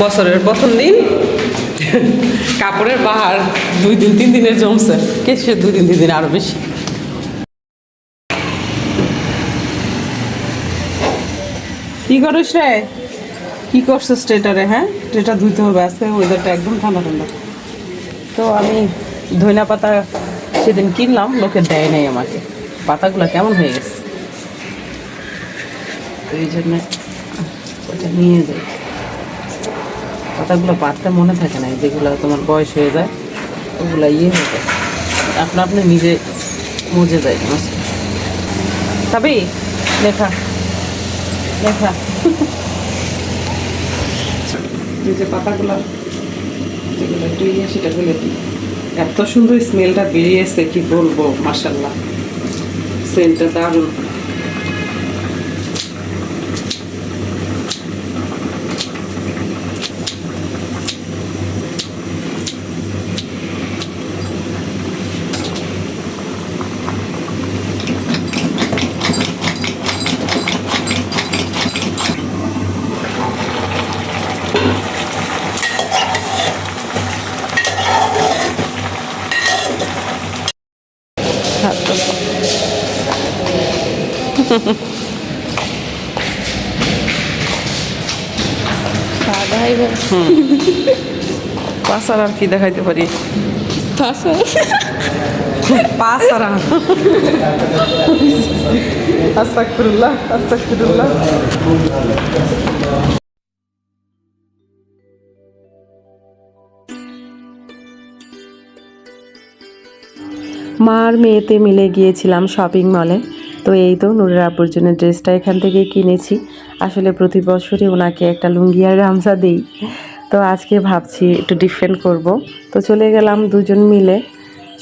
বছরের প্রথম দিন কাপড়ের বাহার দুই দিন, তিন দিনের জমছে। কে সে দুই দিন, তিন দিন আরও বেশি? কি করিস রে? কি করছিস স্টেটারে হ্যাঁ? স্টেটার ধুইতে হবে আজকে ওয়েদারটা একদম ঠান্ডা ঠান্ডা। তো আমি ধইনা পাতা সেদিন কিনলাম, লোকে দেয় নাই আমাকে। পাতাগুলো কেমন হয়ে গেছে? এই জন্য ওটা নিয়ে যাই। পাতাগুলো পাততে মনে থাকে না যেগুলো তোমার বয়স হয়ে যায়, ওগুলো ইয়ে হয়ে যায়। আপনা আপনি নিজে মজে যায় নষ্ট তবে, লেখা লেখা। যে পাতাগুলো, যেগুলো ইয়ে সেটা ফেলে দিই। এত সুন্দর স্মেলটা বেরিয়েছে কি বলব মাসাল্লাহ সেন্টটা দারুণ। পাসার আর কি দেখাইতে পারি? পাসারা আস্তাগফিরুল্লাহ আস্তাগফিরুল্লাহ। মা মেয়েতে মিলে গিয়েছিলাম শপিং মলে তো এই তো নুরের আব্বুর জন্য ড্রেসটা এখান থেকে কিনেছি। আসলে প্রতি বছরই ওনাকে একটা লুঙ্গি আর গামছা দিই। তো আজকে ভাবছি একটু ডিফারেন্ট করব। তো চলে গেলাম দুজন মিলে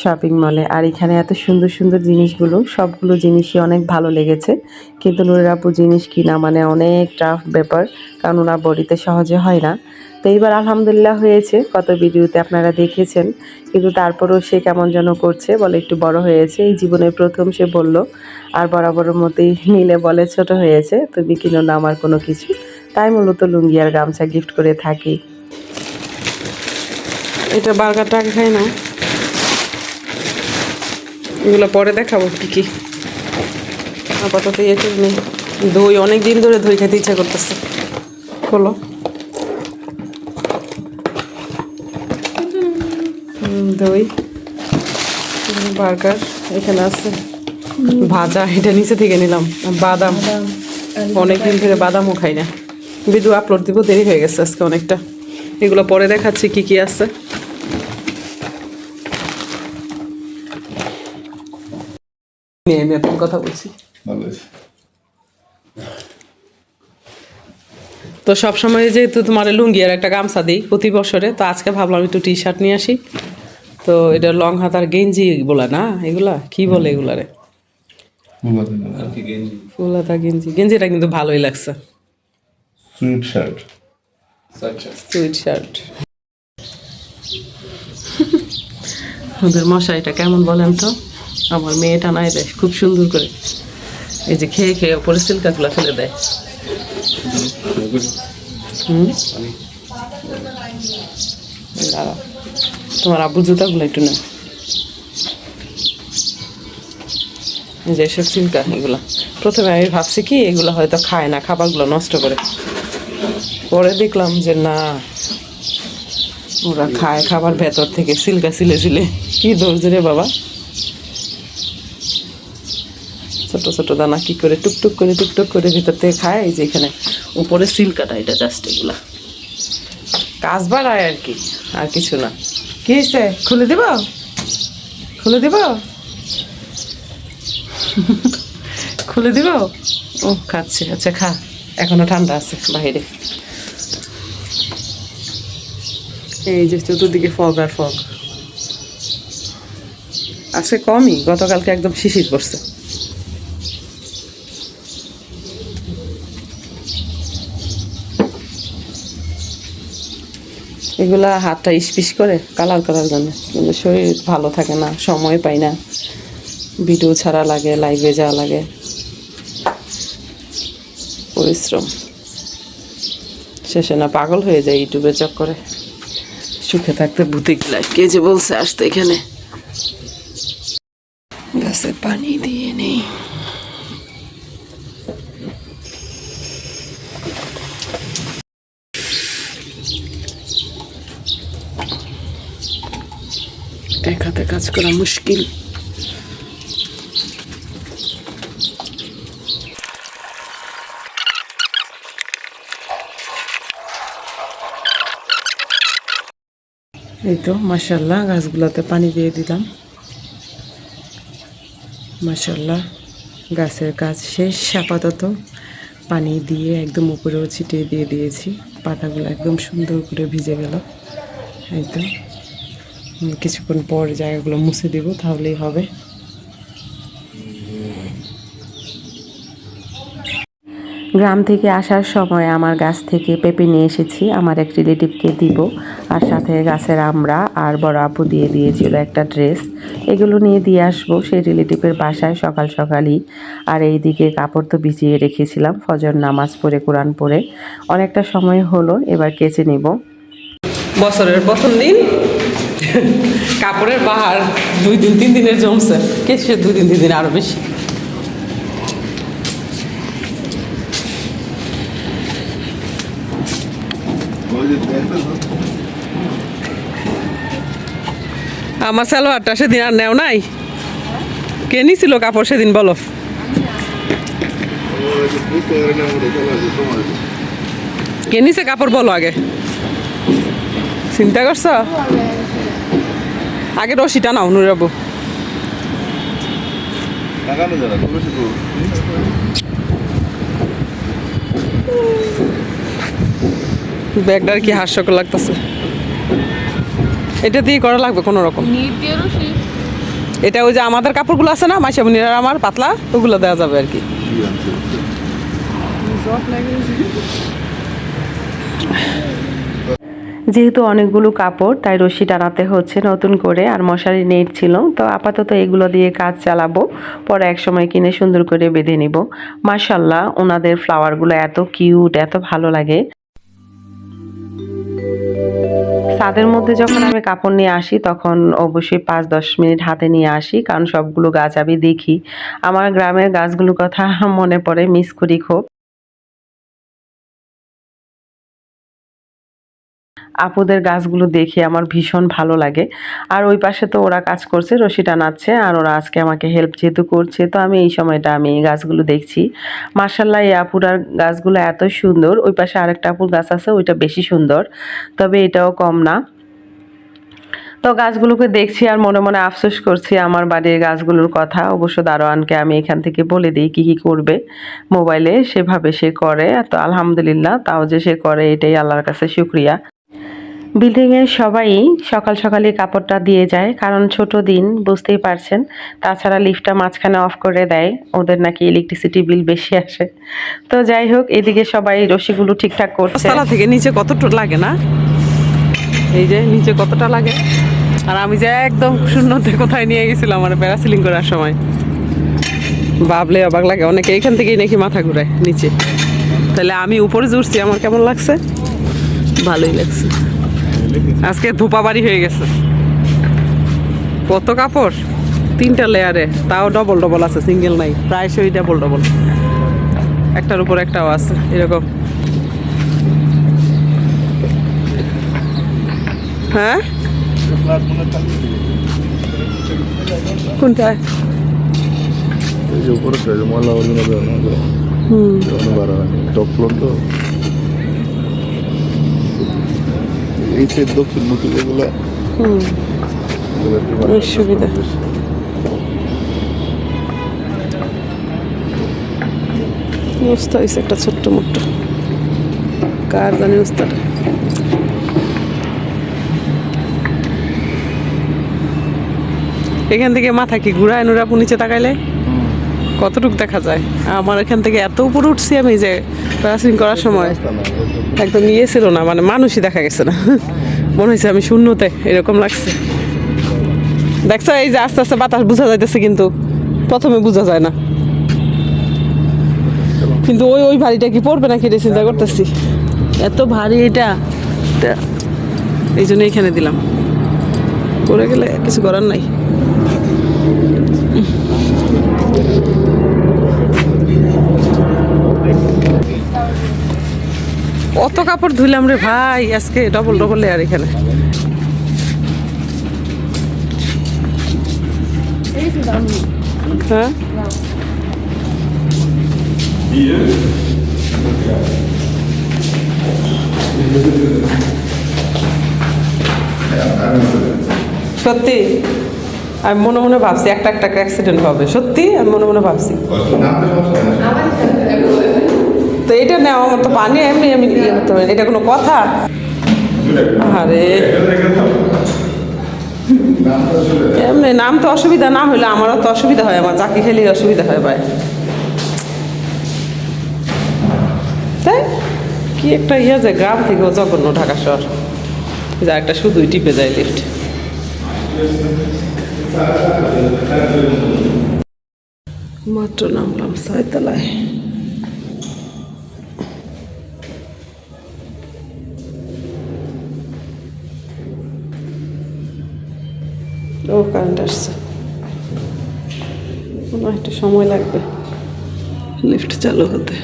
শপিং মলে আর এখানে এত সুন্দর সুন্দর জিনিসগুলো, সবগুলো জিনিসই অনেক ভালো লেগেছে। কিন্তু নুরের আব্বু জিনিস কিনা মানে অনেক টাফ ব্যাপার। কারণ ওনার বডিতে সহজে হয় না। তো এইবার আলহামদুলিল্লাহ হয়েছে, কত ভিডিওতে আপনারা দেখেছেন, কিন্তু তারপরেও সে কেমন যেন করছে, বলে একটু বড় হয়েছে, এই জীবনের প্রথম সে বলল, আর বরাবরের মতোই মিলে বলে ছোট হয়েছে, তুমি কিনো না আমার কোনো কিছু, তাই মূলত লুঙ্গি আর গামছা গিফট করে থাকি। এটা বার্গারটা আগে খাই না। এগুলো পরে দেখাবো কি আপাতত ইয়ে নেই দই অনেক দিন ধরে দই খেতে ইচ্ছা করতেছে। খোলো হুম, দই বার্গার এখানে আছে ভাজা এটা নিচে থেকে নিলাম বাদাম। অনেক দিন ধরে বাদামও খাই না। ভিডিও আপলোড দিব দেরি হয়ে গেছে আজকে অনেকটা। এগুলো পরে দেখাচ্ছি কি কি আছে। আমি এখন কথা বলছি। তো সবসময় যেহেতু তোমার লুঙ্গি আর একটা গামছা দিই প্রতি বছরে তো আজকে ভাবলাম একটু টি শার্ট নিয়ে আসি। তো এটা লং হাতার গেঞ্জি বলে না? এগুলা? কি বলে এগুলারে? ফুল হাতা গেঞ্জি। গেঞ্জিটা কিন্তু ভালোই লাগছে। Sweatshirt. Sweatshirt. ওদের মশাইটা কেমন বলেন তো? আমার মেয়েটা নাই দেয় খুব সুন্দর করে। এই যে খেয়ে খেয়ে ওপরে সিল্কাগুলো ফেলে দেয়। হুম? দাঁড়াও। তোমার আব্বুর জুতাগুলো একটু না এই যে এসব সিল্কা, এগুলো। প্রথমে আমি ভাবছি কি, এগুলো হয়তো খায় না, খাবারগুলো নষ্ট করে। পরে দেখলাম যে না, ওরা খায় খাবার ভেতর থেকে, সিলকা সিলে সিলে। কি ধৈর্য রে বাবা? ছোট ছোট দানা কি করে টুকটুক করে টুকটুক করে ভিতর থেকে খায়, এই যে এখানে উপরে সিলকাটা, এটা জাস্ট এগুলা। কাজ বাড়ায় আর কি আর কিছু না। কি হয়েছে? খুলে দিব? খুলে দিব? খুলে দিব? ও খাচ্ছে। আচ্ছা খা। এখনও ঠান্ডা আছে বাইরে। এই যে চতুর্দিকে ফগ আর ফগ। আজকে কমই গতকালকে একদম শিশির পড়ছে। এগুলা হাতটা ইসপিস করে কালার করার জন্য। কিন্তু শরীর ভালো থাকে না, সময় পাই না। ভিডিও ছাড়া লাগে, লাইভে যাওয়া লাগে। পরিশ্রম। শেষে না পাগল হয়ে যায় ইউটিউবের চক্করে সুখে থাকতে ভূতিক লাইফ কে যে বলছে আসতে এখানে। গাছে পানি দিয়ে নেই এক হাতে কাজ করা মুশকিল। এই তো মাসাল্লাহ গাছগুলোতে পানি দিয়ে দিলাম। মাসাল্লাহ গাছের কাজ শেষ। আপাতত পানি দিয়ে একদম উপরেও ছিটিয়ে দিয়ে দিয়েছি। পাতাগুলো একদম সুন্দর করে ভিজে গেল। এই তো কিছুক্ষণ পর জায়গাগুলো মুছে দিব, তাহলেই হবে। গ্রাম থেকে আসার সময় আমার গাছ থেকে পেঁপে নিয়ে এসেছি, আমার এক রিলেটিভকে দিব, আর সাথে গাছের আমরা আর বড় আপু দিয়ে দিয়েছিল একটা ড্রেস। এগুলো নিয়ে দিয়ে আসব, সেই রিলেটিভের বাসায় সকাল সকালই। আর এইদিকে কাপড় তো বিছিয়ে রেখেছিলাম, ফজর নামাজ পড়ে, কোরআন পড়ে। অনেকটা সময় হলো, এবার কেচে নিব। বছরের প্রথম দিন কাপড়ের বাহার দুই দিন, তিন দিনের জমছে। কেসে দুই দিন, তিন দিন আরও বেশি? আমার সালোয়ারটা সেদিন আর নেও নাই। কে নিছিল কাপড় সেদিন, বলো? কে নিছে কাপড়, বলো আগে। চিন্তা করছ? আগে রশিটা নাও নুরাবু লাগানো যারা ব্যাগটার কি হাস্যকর লাগতেছে। এটা দিয়ে করা লাগবে কোনো রকম। এটা ওই যে আমাদের কাপড়গুলো আছে না মাইশাবুনির আর আমার পাতলা ওগুলো দেওয়া যাবে আর কি। যেহেতু অনেকগুলো কাপড়, তাই রশি টানাতে হচ্ছে নতুন করে আর মশারি নেট ছিল। তো আপাতত এগুলো দিয়ে কাজ চালাবো, পরে এক সময় কিনে সুন্দর করে বেঁধে নিব। মার্শাল্লাহ ওনাদের ফ্লাওয়ারগুলো এত কিউট, এত ভালো লাগে। ছাদের মধ্যে যখন আমি কাপড় নিয়ে আসি, তখন অবশ্যই পাঁচ দশ মিনিট হাতে নিয়ে আসি, কারণ সবগুলো গাছ আমি দেখি। আমার গ্রামের গাছগুলোর কথা মনে পড়ে মিস করি খুব আপুদের গাছগুলো দেখে আমার ভীষণ ভালো লাগে। আর ওই পাশে তো ওরা কাজ করছে, রশি টানাচ্ছে, আর ওরা আজকে আমাকে হেল্প যেহেতু করছে, তো আমি এই সময়টা আমি এই গাছগুলো দেখছি। মার্শাল্লাহ এই আপুরার গাছগুলো এত সুন্দর, ওই পাশে আরেকটা আপুর গাছ আছে, ওইটা বেশি সুন্দর, তবে এটাও কম না। তো গাছগুলোকে দেখছি আর মনে মনে আফসোস করছি আমার বাড়ির গাছগুলোর কথা। অবশ্য দারোয়ানকে আমি এখান থেকে বলে দিই কি কি করবে। মোবাইলে সেভাবে সে করে, তো আলহামদুলিল্লাহ, তাও যে সে করে, এটাই আল্লাহর কাছে শুক্রিয়া। বিল্ডিংয়ের সবাই সকাল সকালে কাপড়টা দিয়ে যায়, কারণ ছোট দিন, বুঝতেই পারছেন। তাছাড়া লিফটটা মাঝখানে অফ করে দেয়, ওদের নাকি ইলেকট্রিসিটি বিল বেশি আসে। তো যাই হোক, এদিকে সবাই রশিগুলো ঠিকঠাক করছে। তলা থেকে নিচে কতটা লাগে না? এই যে, নিচে কতটা লাগে? আর আমি যে একদম শূন্যতে কোথায় নিয়ে গেছিলাম আমার প্যারাসিলিং করার সময়। ভাবলে অবাক লাগে, অনেকে এখান থেকেই নাকি মাথা ঘুরায়, নিচে। তাহলে আমি উপরে জুড়ছি আমার কেমন লাগছে? ভালোই লাগছে। আজকে ধোপা বাড়ি হয়ে গেছে। কত কাপড়? তিনটা লেয়ারে তাও ডবল ডবল আছে সিঙ্গেল নাই। প্রায়শই ডাবল ডবল একটার উপর একটাও আছে এরকম। হ্যাঁ? কোনটায় হুম। টপ ফ্লোর তো। এই সাইড দক্ষিণ মুখী যেগুলো বেশ সুবিধা। হয়েছে একটা ছোট্ট মোট্ট কার জানি এখান থেকে মাথা কি ঘুরায় নুরাপু নিচে তাকাইলে? কতটুক দেখা যায়? আমার এখান থেকে এত উপরে উঠছি আমি যে প্যারাসিং করার সময় একদম ইয়ে ছিল না মানে মানুষই দেখা গেছে না। মনে হয়েছে আমি শূন্যতে, এরকম লাগছে। দেখছ, এই যে আস্তে আস্তে বাতাস বোঝা যাইতেছে কিন্তু প্রথমে বোঝা যায় না। কিন্তু ওই ওই বাড়িটা কি পড়বে নাকি এটা চিন্তা করতেছি। এত ভারী এটা। এটা এই জন্য এখানে দিলাম। পড়ে গেলে কিছু করার নাই। কত কাপড় ধুইলাম রে ভাই, আজকে ডবল ডবল লেয়ার এখানে। হ্যাঁ? সত্যি, আমি মনে মনে ভাবছি, একটা একটা অ্যাক্সিডেন্ট হবে। সত্যি, আমি মনে মনে ভাবছি। তো এটা নেওয়া আমার তো পানি, এমনি আমি ইয়ে এটা কোনো কথা? আরে এমনি নাম তো অসুবিধা না হলে আমারও তো অসুবিধা হয়, আমার চাকরি খেলে অসুবিধা হয় ভাই। তাই? কি একটা ইয়ে যায় গ্রাম থেকেও জঘন্য ঢাকা শহর। যা একটা শুধুই টিপে যায় লিফট মাত্র নামলাম ছয়তলায় ও কারেন্ট আসছে। মনে হয় একটু সময় লাগবে। লিফট চালু হতে।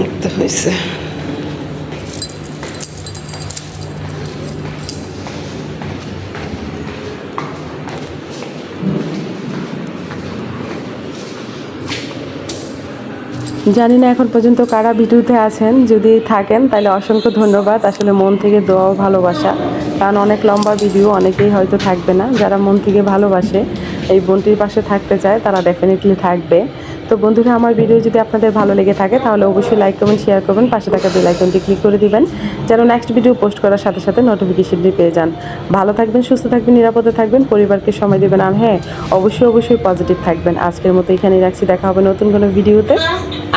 উঠতে হয়েছে। জানি না এখন পর্যন্ত কারা ভিডিওতে আছেন, যদি থাকেন তাহলে অসংখ্য ধন্যবাদ। আসলে মন থেকে দোয়াও ভালোবাসা, কারণ অনেক লম্বা ভিডিও অনেকেই হয়তো থাকবে না যারা মন থেকে ভালোবাসে। এই বোনটির পাশে থাকতে চায় তারা ডেফিনেটলি থাকবে। তো বন্ধুরা আমার ভিডিও যদি আপনাদের ভালো লেগে থাকে তাহলে অবশ্যই লাইক কমেন্ট শেয়ার করবেন পাশে থাকা বেল আইকনটি ক্লিক করে দিবেন যেন নেক্সট ভিডিও পোস্ট করার সাথে সাথে নোটিফিকেশনটি পেয়ে যান। ভালো থাকবেন সুস্থ থাকবেন নিরাপদে থাকবেন পরিবারকে সময় দেবেন আর হ্যাঁ অবশ্যই অবশ্যই পজিটিভ থাকবেন। আজকের মতো এখানেই রাখছি দেখা হবে নতুন কোনো ভিডিওতে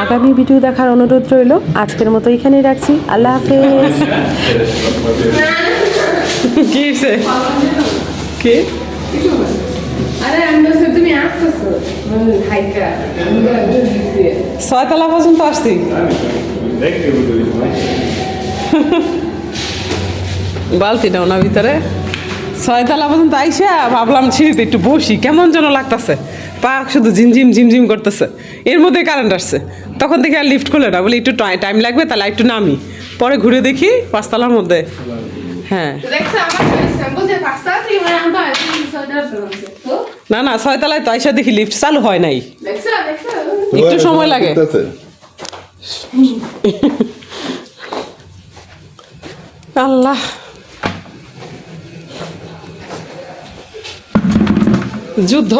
আগামী ভিডিও দেখার অনুরোধ রইল আজকের মতো এখানেই রাখছি। আল্লাহ হাফেজ। কি কি? ছয়তলা পর্যন্ত আসছি। বালতি না ভিতরে। ছয়তলা পর্যন্ত আইসা ভাবলাম সিঁড়িতে একটু বসি কেমন যেন লাগতেছে। পা শুধু ঝিমঝিম ঝিমঝিম করতেছে। এর মধ্যে কারেন্ট আসছে। তখন দেখি আর লিফট খুলে না। বলি একটু টাইম লাগবে তাহলে একটু নামি। পরে ঘুরে দেখি পাঁচতলার মধ্যে। হ্যাঁ। না না ছয়তলায় তো আইসা দেখি লিফট চালু হয় নাই। একটু সময় লাগে। আল্লাহ। যুদ্ধ।